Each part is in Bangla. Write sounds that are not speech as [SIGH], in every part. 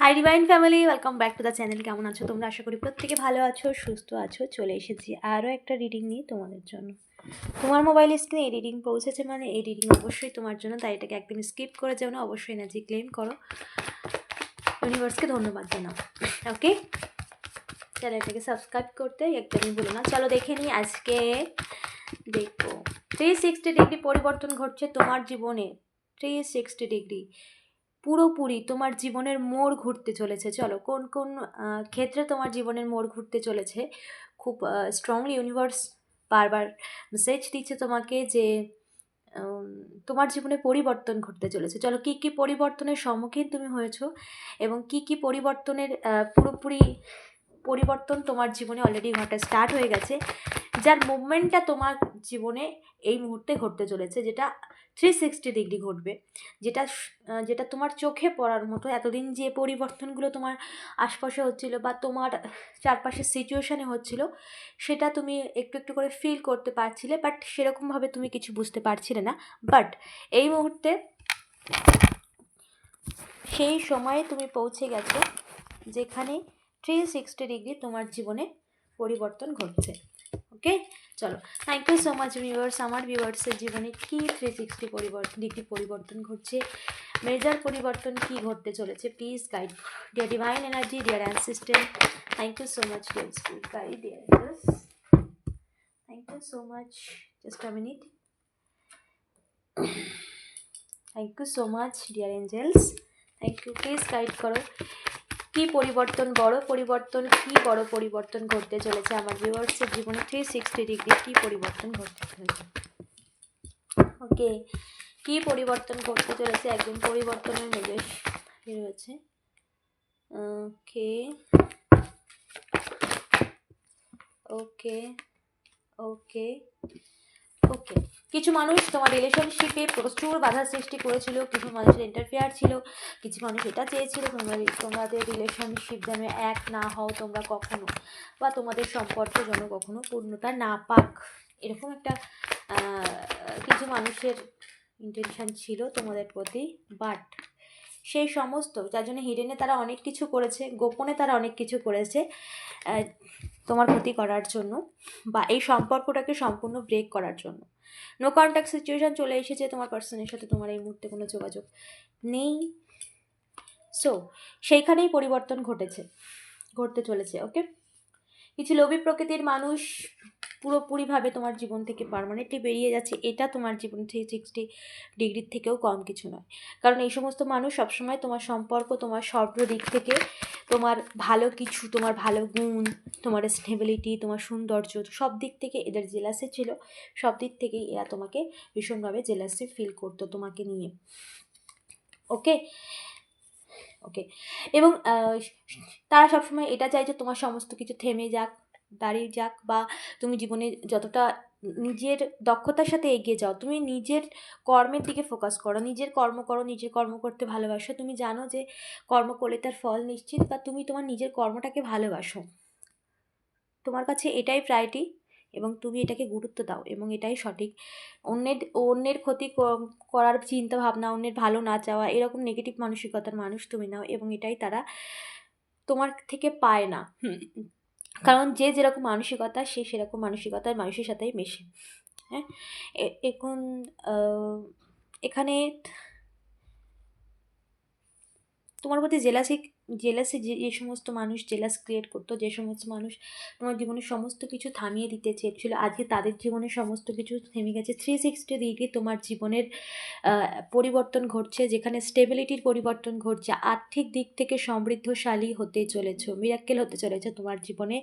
Hi divine family welcome back to the channel কেমন আছো তোমরা? আশা করি প্রত্যেকে ভালো আছো, সুস্থ আছো। চলে এসেছি আরও একটা রিডিং নিয়ে তোমাদের জন্য। তোমার মোবাইল স্ক্রিনে এই রিডিং পৌঁছেছে মানে এই রিডিং অবশ্যই তোমার জন্য, তাই এটাকে একদম স্কিপ করে যাও না, অবশ্যই এনার্জি ক্লেম করো। ইউনিভার্সকে ধন্যবাদ জানাও। ওকে চ্যানেলটাকে সাবস্ক্রাইব করতে একদমই ভুলো না। চলো দেখে নিই আজকে দেখো থ্রি সিক্সটি ডিগ্রি পরিবর্তন ঘটছে তোমার জীবনে। থ্রি সিক্সটি ডিগ্রি পুরোপুরি তোমার জীবনের মোড় ঘুরতে চলেছে। চলো, কোন কোন ক্ষেত্রে তোমার জীবনের মোড় ঘুরতে চলেছে? খুব স্ট্রংলি ইউনিভার্স বারবার মেসেজ দিচ্ছে তোমাকে যে তোমার জীবনে পরিবর্তন ঘটতে চলেছে। চলো, কী কী পরিবর্তনের সম্মুখীন তুমি হয়েছো এবং কী কী পরিবর্তনের পুরোপুরি পরিবর্তন তোমার জীবনে অলরেডি ঘটা স্টার্ট হয়ে গেছে? যার মুভমেন্টটা তোমার জীবনে এই মুহূর্তে ঘটতে চলেছে, যেটা থ্রি সিক্সটি ডিগ্রি ঘটবে, যেটা যেটা তোমার চোখে পড়ার মতো, এতদিন যে পরিবর্তনগুলো তোমার আশপাশে হচ্ছিল বা তোমার চারপাশের সিচুয়েশানে হচ্ছিল, সেটা তুমি একটু একটু করে ফিল করতে পারছিলে বাট সেরকমভাবে তুমি কিছু বুঝতে পারছিলে না। বাট এই মুহূর্তে সেই সময়ে তুমি পৌঁছে গেছো, যেখানে থ্রি সিক্সটি ডিগ্রি তোমার জীবনে পরিবর্তন ঘটছে। ওকে? চলো। Thank you so much viewers আমার ভিউয়ার্সের জীবনে কী থ্রি সিক্সটি পরিবর্তন ডিগ্রি পরিবর্তন ঘটছে? মেজার পরিবর্তন কী ঘটতে চলেছে? Please guide dear divine energy dear ancestors thank you so much dear spirit guide dear thank you so much just a minute thank you so much dear angels thank you please guide করো কি পরিবর্তন বড় পরিবর্তন, কি বড় পরিবর্তন ঘটতে চলেছে আমার ভিউয়ার্সের জীবনে থ্রি সিক্সটি ডিগ্রি কী পরিবর্তন ঘটতে চলেছে? ওকে কী পরিবর্তন ঘটতে চলেছে? একদম পরিবর্তনের মেজাজ রয়েছে ওকে ওকে ওকে ওকে কিছু মানুষ তোমার রিলেশনশিপে প্রচুর বাধা সৃষ্টি করেছিল, কিছু মানুষের ইন্টারফেয়ার ছিল, কিছু মানুষ এটা চেয়েছিল, তোমরা, তোমাদের রিলেশনশিপ যেন এক না হও তোমরা কখনো, বা তোমাদের সম্পর্ক যেন কখনো পূর্ণতা না পাক। এরকম একটা কিছু মানুষের ইন্টেনশন ছিল তোমাদের প্রতি বাট সেই সমস্ত, যার জন্য হিডেনে তারা অনেক কিছু করেছে, গোপনে তারা অনেক কিছু করেছে তোমার ক্ষতি করার জন্য বা এই সম্পর্কটাকে সম্পূর্ণ ব্রেক করার জন্য। নো কন্ট্যাক্ট সিচুয়েশান চলে এসেছে তোমার পার্সনের সাথে, তোমার এই মুহূর্তে কোনো যোগাযোগ নেই। সো সেইখানেই পরিবর্তন ঘটেছে, ঘটতে চলেছে ওকে কিছু লোভী প্রকৃতির মানুষ পুরোপুরিভাবে তোমার জীবন থেকে পারমানেন্টলি বেরিয়ে যাচ্ছে, এটা তোমার জীবন থ্রি সিক্সটি ডিগ্রির থেকেও কম কিছু নয়। কারণ এই সমস্ত মানুষ সবসময় তোমার সম্পর্ক, তোমার সর্ব দিক থেকে তোমার ভালো কিছু, তোমার ভালো গুণ, তোমার স্টেবিলিটি তোমার সৌন্দর্য সব দিক থেকে এদের জেলাসে ছিল, সব দিক থেকেই এরা তোমাকে ভীষণভাবে জেলাসি ফিল করতো তোমাকে নিয়ে। ওকে? ওকে। এবং তারা সবসময় এটা চায় যে তোমার সমস্ত কিছু থেমে যাক দাঁড়িয়ে যাক বা তুমি জীবনে যতটা নিজের দক্ষতার সাথে এগিয়ে যাও, তুমি নিজের কর্মের দিকে ফোকাস করো, নিজের কর্ম করো, নিজের কর্ম করতে ভালোবাসো। তুমি জানো যে কর্ম করলে তার ফল নিশ্চিত বা তুমি তোমার নিজের কর্মটাকে ভালোবাসো। তোমার কাছে এটাই প্রায়োরিটি এবং তুমি এটাকে গুরুত্ব দাও এবং এটাই সঠিক। অন্যের অন্যের ক্ষতি করার চিন্তা ভাবনা, অন্যের ভালো না চাওয়া, এরকম নেগেটিভ মানসিকতার মানুষ তুমি নাও এবং এটাই তারা তোমার থেকে পায় না। কারণ যে যেরকম মানসিকতা, সে সেরকম মানসিকতার মানুষের সাথেই মেশে। হ্যাঁ? এখন এখানে তোমার প্রতি জেলাসি জেলাসি যে যে সমস্ত মানুষ জেলাস ক্রিয়েট করতো, যে সমস্ত মানুষ তোমার জীবনে সমস্ত কিছু থামিয়ে দিতে চেয়েছিল, আজকে তাদের জীবনে সমস্ত কিছু থেমে গেছে। থ্রি সিক্সটি ডিগ্রি তোমার জীবনের পরিবর্তন ঘটছে, যেখানে স্টেবিলিটির পরিবর্তন ঘটছে। আর্থিক দিক থেকে সমৃদ্ধশালী হতে চলেছো মিরাক্কেল হতে চলেছে তোমার জীবনে।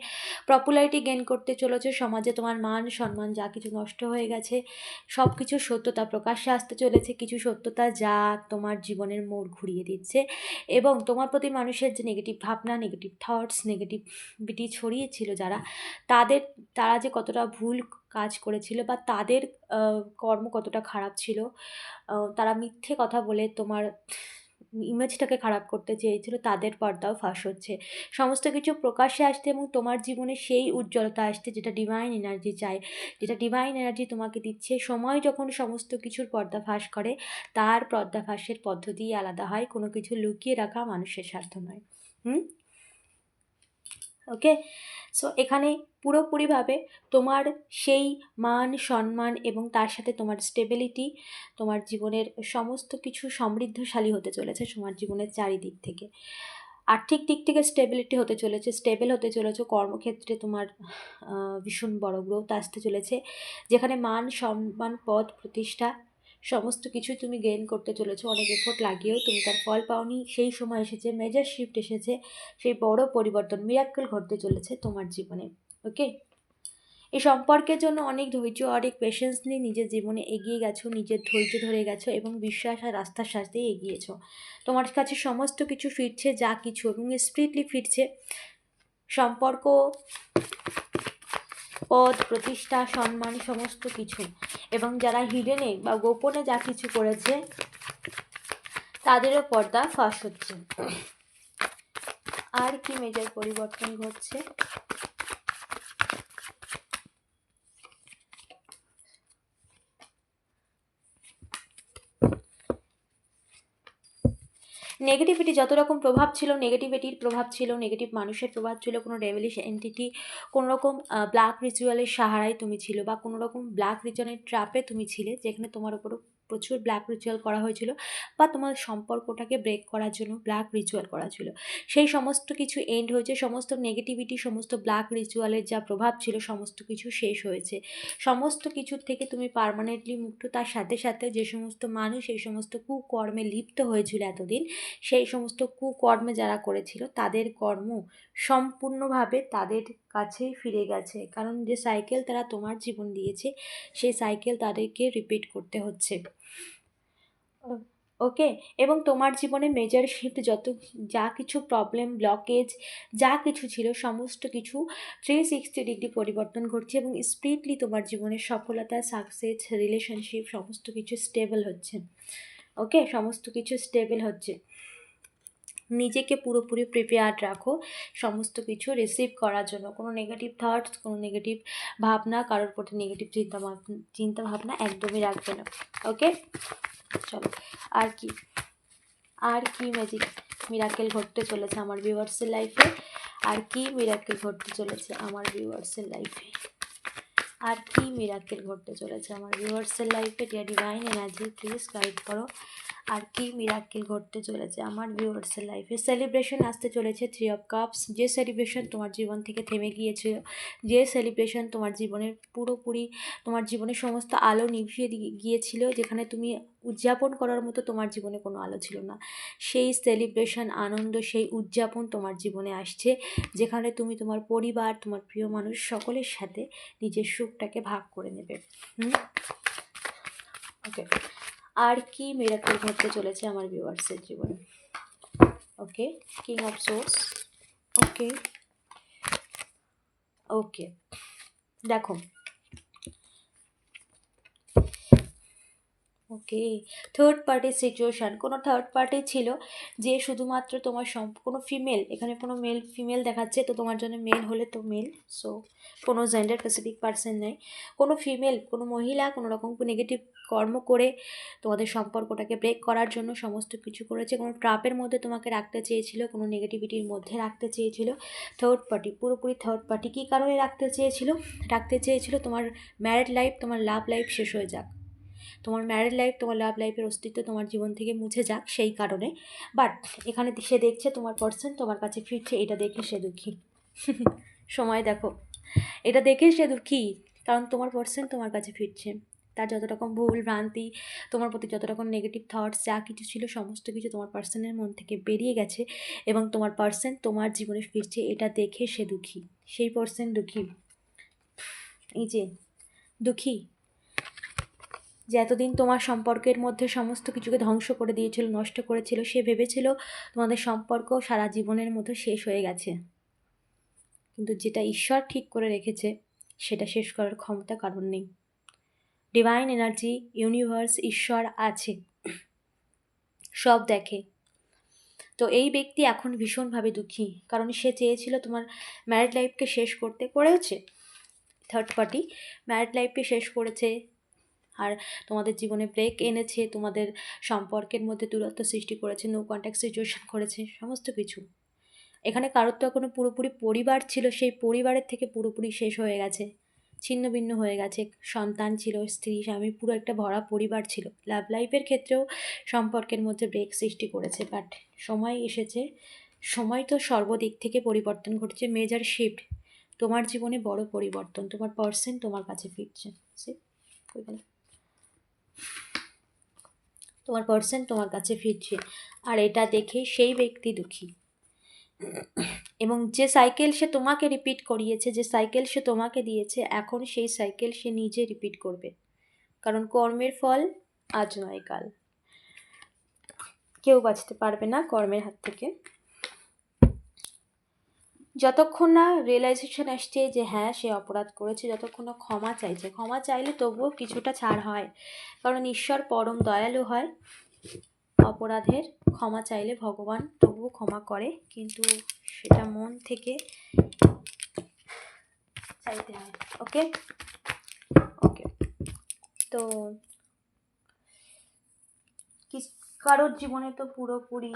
পপুলারিটি গেন করতে চলেছে, সমাজে তোমার মান, সম্মান যা কিছু নষ্ট হয়ে গেছে সব কিছু সত্যতা প্রকাশ্যে আসতে চলেছে, কিছু সত্যতা যা তোমার জীবনের মোড় ঘুরিয়ে দিচ্ছে। এবং তোমার প্রতি মানুষের যে নেগেটিভ ভাবনা নেগেটিভ থটস নেগেটিভিটি ছড়িয়েছিল যারা, তাদের, তারা যে কতটা ভুল কাজ করেছিল বা তাদের কর্ম কতটা খারাপ ছিল তারা মিথ্যে কথা বলে তোমার ইমেজটাকে খারাপ করতে চেয়েছিল, তাদের পর্দাও ফাঁস হচ্ছে। সমস্ত কিছু প্রকাশ্যে আসতে এবং তোমার জীবনে সেই উজ্জ্বলতা আসতে যেটা ডিভাইন এনার্জি চায়। যেটা ডিভাইন এনার্জি তোমাকে দিচ্ছে। সময় যখন সমস্ত কিছুর পর্দা ফাঁস করে, তার পর্দা ফাঁসের পদ্ধতিই আলাদা হয়। কোনো কিছু লুকিয়ে রাখা মানুষের স্বার্থ নয়। হুম? ওকে সো এখানে পুরোপুরিভাবে তোমার সেই মান, সম্মান এবং তার সাথে তোমার স্টেবিলিটি তোমার জীবনের সমস্ত কিছু সমৃদ্ধশালী হতে চলেছে তোমার জীবনের চারিদিক থেকে। আর্থিক দিক থেকে স্টেবিলিটি হতে চলেছে স্টেবল হতে চলেছে, কর্মক্ষেত্রে তোমার ভীষণ বড় গ্রোথ আসতে চলেছে, যেখানে মান, সম্মান, পদ, প্রতিষ্ঠা সমস্ত কিছু তুমি গেইন করতে চলেছো, অনেক এফোর্ট লাগিয়েও তুমি তার ফল পাওনি। সেই সময় এসেছে মেজর শিফট এসেছে, সেই বড় পরিবর্তন মিরাক্কেল ঘটতে চলেছে তোমার জীবনে। ওকে? এই সম্পর্কের জন্য অনেক ধৈর্য অনেক পেশেন্স নিয়ে নিজের জীবনে এগিয়ে গেছো, নিজের ধৈর্য ধরে গেছো এবং বিশ্বাস আর রাস্তার সাথেই এগিয়েছো। তোমার কাছে সমস্ত কিছু ফিরছে, যা কিছু এবং স্প্রিটলি ফিরছে। সম্পর্ক, পদ, প্রতিষ্ঠা, সম্মান, সমস্ত কিছু। এবং যারা হিডেনে বা গোপনে যা কিছু করেছে, তাদেরও পর্দা ফাঁস হচ্ছে। আর কি মেজর পরিবর্তন ঘটছে? নেগেটিভিটি যত রকম প্রভাব ছিল নেগেটিভিটির প্রভাব ছিল নেগেটিভ মানুষের প্রভাব ছিল, কোনো ডেভিলিশ এন্টিটি কোনো রকম ব্ল্যাক রিচুয়ালের সাহারায় তুমি ছিল বা কোনো রকম ব্ল্যাক রিচুয়ালের ট্র্যাপে তুমি ছিলে যেখানে তোমার উপরও প্রচুর ব্ল্যাক রিচুয়াল করা হয়েছিল বা তোমার সম্পর্কটাকে ব্রেক করার জন্য ব্ল্যাক রিচুয়াল করা ছিল। সেই সমস্ত কিছু এন্ড হয়েছে, সমস্ত নেগেটিভিটি সমস্ত ব্ল্যাক রিচুয়ালের যা প্রভাব ছিল, সমস্ত কিছু শেষ হয়েছে। সমস্ত কিছুর থেকে তুমি পারমানেন্টলি মুক্ত, তার সাথে সাথে যে সমস্ত মানুষ এই সমস্ত কুকর্মে লিপ্ত হয়েছিল এতদিন, সেই সমস্ত কুকর্মে যারা করেছিল, তাদের কর্ম সম্পূর্ণভাবে তাদের কাছেই ফিরে গেছে। কারণ যে সাইকেল তারা তোমার জীবন দিয়েছে, সেই সাইকেল তাদেরকে রিপিট করতে হচ্ছে। ওকে এবং তোমার জীবনে মেজর শিফট যত, যা কিছু প্রবলেম ব্লকেজ যা কিছু ছিল, সমস্ত কিছু থ্রি সিক্সটি ডিগ্রি পরিবর্তন ঘটছে এবং স্পিডলি তোমার জীবনে সফলতা সাকসেস রিলেশনশিপ সমস্ত কিছু স্টেবল হচ্ছে। ওকে সমস্ত কিছু স্টেবল হচ্ছে। নিজেকে পুরোপুরি প্রিপেয়ার্ড রাখো। সমস্ত কিছু রিসিভ করার জন্য। কোনো নেগেটিভ থটস কোনো নেগেটিভ ভাবনা, কারোর প্রতি নেগেটিভ চিন্তা চিন্তা ভাবনা একদমই রাখবে না। ওকে চলো। আর কি? আর কি ম্যাজিক মিরাকেল ঘটতে চলেছে আমার ভিউয়ার্সের লাইফে আর কি মিরাকেল ঘটতে চলেছে আমার ভিউয়ার্সের লাইফে আর কি মিরাকেল ঘটতে চলেছে আমার ভিউয়ার্সের লাইফে dear divine energy please guide করো। আর কি মিরাকেল ঘটতে চলেছে আমার ভিউয়ার্সের লাইফে সেলিব্রেশন আসতে চলেছে থ্রি অফ কাপস যে সেলিব্রেশন তোমার জীবন থেকে থেমে গিয়েছিল যে সেলিব্রেশন তোমার জীবনের পুরোপুরি তোমার জীবনের সমস্ত আলো নিভিয়ে গিয়েছিল, যেখানে তুমি উদযাপন করার মতো তোমার জীবনে কোনো আলো ছিল না। সেই সেলিব্রেশন আনন্দ সেই উদযাপন তোমার জীবনে আসছে যেখানে তুমি তোমার পরিবার তোমার প্রিয় মানুষ সকলের সাথে নিজের সুখটাকে ভাগ করে নেবে। হুম? ওকে আর কি মিরাকল ঘটতে চলেছে আমার ভিউয়ার্সের জীবনে? Okay king of swords okay okay দেখো ওকে। থার্ড পার্টির সিচুয়েশান কোনো থার্ড পার্টি ছিল যে শুধুমাত্র তোমার সম, কোনো ফিমেল এখানে কোনো মেল ফিমেল দেখাচ্ছে, তো তোমার জন্য মেল হলে তো মেল সো কোনো জেন্ডার স্পেসিফিক পার্সন নেই। কোনো ফিমেল কোনো মহিলা, কোনো রকম নেগেটিভ কর্ম করে তোমাদের সম্পর্কটাকে ব্রেক করার জন্য সমস্ত কিছু করেছে, কোনো ট্রাপের মধ্যে তোমাকে রাখতে চেয়েছিল, কোনো নেগেটিভিটির মধ্যে রাখতে চেয়েছিল। থার্ড পার্টি পুরোপুরি থার্ড পার্টি কী কারণে রাখতে চেয়েছিল? রাখতে চেয়েছিল তোমার ম্যারিড লাইফ তোমার লাভ লাইফ শেষ হয়ে যাক। তোমার ম্যারিড লাইফ তোমার লাভ লাইফের অস্তিত্ব তোমার জীবন থেকে মুছে যাক সেই কারণে। বাট এখানে সে দেখছে তোমার পার্সন তোমার কাছে ফিরছে, এটা দেখে সে দুঃখী। [LAUGHS] সময় দেখো। এটা দেখে সে দুঃখী, কারণ তোমার পার্সন তোমার কাছে ফিরছে। তার যত রকম ভুল, ভ্রান্তি, তোমার প্রতি যত রকম নেগেটিভ থটস যা কিছু ছিল সমস্ত কিছু তোমার পার্সনের মন থেকে বেরিয়ে গেছে এবং তোমার পার্সন তোমার জীবনে ফিরছে, এটা দেখে সে দুঃখী। সেই পার্সন দুঃখী। এই যে, দুঃখী। যে এতদিন তোমার সম্পর্কের মধ্যে সমস্ত কিছুকে ধ্বংস করে দিয়েছিল, নষ্ট করেছিল, সে ভেবেছিল তোমাদের সম্পর্ক সারা জীবনের মতো শেষ হয়ে গেছে। কিন্তু যেটা ঈশ্বর ঠিক করে রেখেছে, সেটা শেষ করার ক্ষমতা কারণ নেই। ডিভাইন এনার্জি ইউনিভার্স ঈশ্বর আছে। সব দেখে। তো এই ব্যক্তি এখন ভীষণভাবে দুঃখী, কারণ সে চেয়েছিল তোমার ম্যারিড লাইফকে শেষ করতে, করেওছে? থার্ড পার্টি ম্যারিড লাইফকে শেষ করেছে আর তোমাদের জীবনে ব্রেক এনেছে, তোমাদের সম্পর্কের মধ্যে দূরত্ব সৃষ্টি করেছে নো কন্ট্যাক্ট সিচুয়েশন করেছে, সমস্ত কিছু। এখানে কারোর তো এখনও পুরোপুরি পরিবার ছিল, সেই পরিবারের থেকে পুরোপুরি শেষ হয়ে গেছে। ছিন্ন ভিন্ন হয়ে গেছে, সন্তান ছিল, স্ত্রী, স্বামী, পুরো একটা ভরা পরিবার ছিল। লাভ লাইফের ক্ষেত্রেও সম্পর্কের মধ্যে ব্রেক সৃষ্টি করেছে বাট সময় এসেছে, সময় তো সর্বদিক থেকে পরিবর্তন ঘটছে মেজার শিফট তোমার জীবনে বড় পরিবর্তন, তোমার পার্সন তোমার কাছে ফিরছে। সে? তোমার পার্সন তোমার কাছে ফিরছে। আর এটা দেখে সেই ব্যক্তি দুঃখী। এবং যে সাইকেল সে তোমাকে রিপিট করিয়েছে, যে সাইকেল সে তোমাকে দিয়েছে, এখন সেই সাইকেল সে নিজে রিপিট করবে। কারণ কর্মের ফল আজ নয় কাল। কেউ বাঁচতে পারবে না কর্মের হাত থেকে। যতক্ষণ না রিয়েলাইজেশন আসছে যে হ্যাঁ সে অপরাধ করেছে, যতক্ষণ না ক্ষমা চাইছে। ক্ষমা চাইলে তবুও কিছুটা ছাড় হয়। কারণ ঈশ্বর পরম দয়ালু হয়। অপরাধের ক্ষমা চাইলে ভগবান তবুও ক্ষমা করে। কিন্তু সেটা মন থেকে চাইতে হয়। ওকে? ওকে। তো কারোর জীবনে তো পুরোপুরি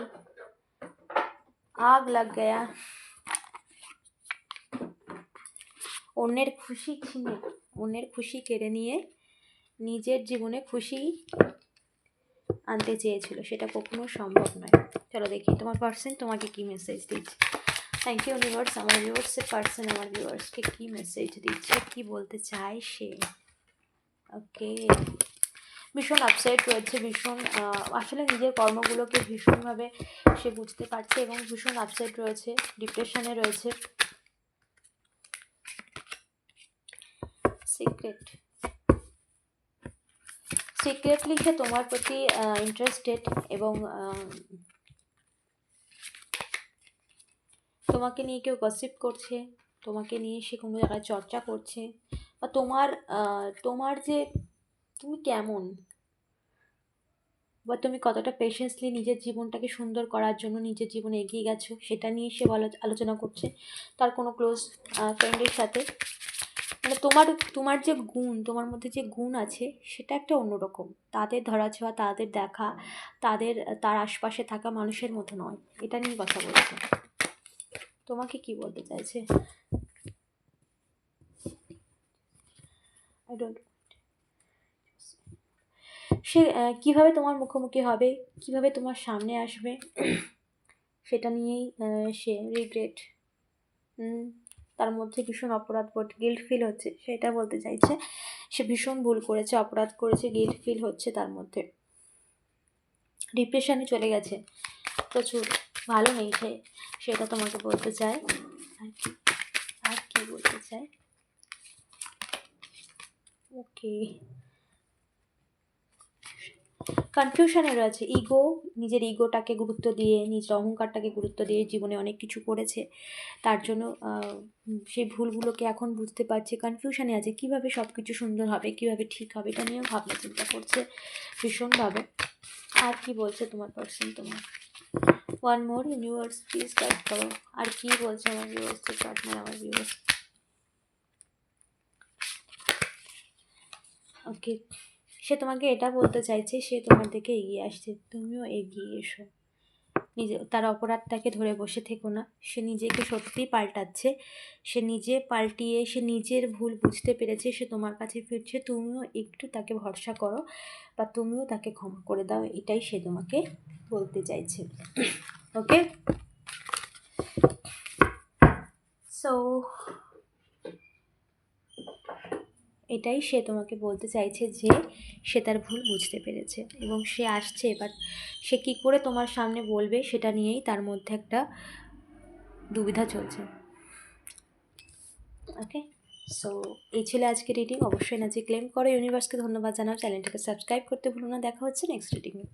আগ লাগ গয়া অন্যের খুশি ছিনে অন্যের খুশি কেড়ে নিয়ে নিজের জীবনে খুশি আনতে চেয়েছিল। সেটা কখনো সম্ভব নয়। চলো দেখি, তোমার পার্সন তোমাকে কি মেসেজ দিচ্ছে? থ্যাংক ইউ ইউনিভার্স আমার ভিউয়ার্সের পার্সন আমার ভিউয়ার্সকে কী মেসেজ দিচ্ছে? কি বলতে চায় সে? ওকে ভীষণ আপসেট রয়েছে ভীষণ আসলে নিজের কর্মগুলোকে ভীষণভাবে সে বুঝতে পারছে এবং ভীষণ আপসেট রয়েছে ডিপ্রেশনে রয়েছে। সিক্রেট সিক্রেটলি সে তোমার প্রতি ইন্টারেস্টেড এবং তোমাকে নিয়ে কেউ গসিপ করছে, তোমাকে নিয়ে সে কোনো জায়গায় চর্চা করছে, বা তোমার তোমার যে তুমি কেমন? বা তুমি কতটা পেশেন্সলি নিজের জীবনটাকে সুন্দর করার জন্য নিজের জীবনে এগিয়ে গেছো, সেটা নিয়ে সে আলোচনা করছে, তার কোনো ক্লোজ ফ্রেন্ডের সাথে। মানে তোমার তোমার যে গুণ, তোমার মধ্যে যে গুণ আছে, সেটা একটা অন্যরকম। তাদের ধরাছোঁয়া তাদের দেখা, তাদের, তার আশপাশে থাকা মানুষের মতো নয়। এটা নিয়ে কথা বলছে। তোমাকে কি বলতে চাইছে? সে কীভাবে তোমার মুখোমুখি হবে? কীভাবে তোমার সামনে আসবে? সেটা নিয়েই সে রিগ্রেট তার মধ্যে ভীষণ অপরাধ বোধ গিল্ট ফিল হচ্ছে, সেটা বলতে চাইছে। সে ভীষণ ভুল করেছে, অপরাধ করেছে গিল্ট ফিল হচ্ছে তার মধ্যে। ডিপ্রেশনে চলে গেছে। প্রচুর ভালো নেই সে সেটা তোমাকে বলতে চাই। আর কি আর কি বলতে চাই? ওকে কনফিউশনে রয়েছে। ইগো নিজের ইগোটাকে গুরুত্ব দিয়ে, নিজের অহংকারটাকে গুরুত্ব দিয়ে জীবনে অনেক কিছু করেছে। তার জন্য সেই ভুলগুলোকে এখন বুঝতে পারছে কনফিউশনে আছে। কীভাবে সব কিছু সুন্দর হবে, কীভাবে ঠিক হবে, এটা নিয়েও ভাবনা চিন্তা করছে ভীষণভাবে। আর কি বলছে তোমার পার্সন তোমার? One more universe please guide করো। আর কি বলছে আমার ভিউয়ার্সের পার্টনার আমার ভিউয়ার্স ওকে সে তোমাকে এটা বলতে চাইছে, সে তোমার দিকে এগিয়ে আসছে। তুমিও এগিয়ে এসো। নিজে, তার অপরাধটাকে ধরে বসে থেকো না। সে নিজেকে সত্যিই পাল্টাচ্ছে। সে নিজে পাল্টিয়ে, সে নিজের ভুল বুঝতে পেরেছে, সে তোমার কাছে ফিরছে। তুমিও একটু তাকে ভরসা করো বা তুমিও তাকে ক্ষমা করে দাও, এটাই সে তোমাকে বলতে চাইছে। [CLEARS THROAT] ওকে সো এটাই সে তোমাকে বলতে চাইছে যে সে তার ভুল বুঝতে পেরেছে এবং সে আসছে এবার সে কি করে তোমার সামনে বলবে সেটা নিয়েই তার মধ্যে একটা দুবিধা চলছে। ওকে সো এই ছিল আজকে রিডিং অবশ্যই যে ক্লেম করো। ইউনিভার্সকে ধন্যবাদ জানাও। চ্যানেলটাকে সাবস্ক্রাইব করতে ভুলো না। দেখা হচ্ছে নেক্সট রিডিংয়ে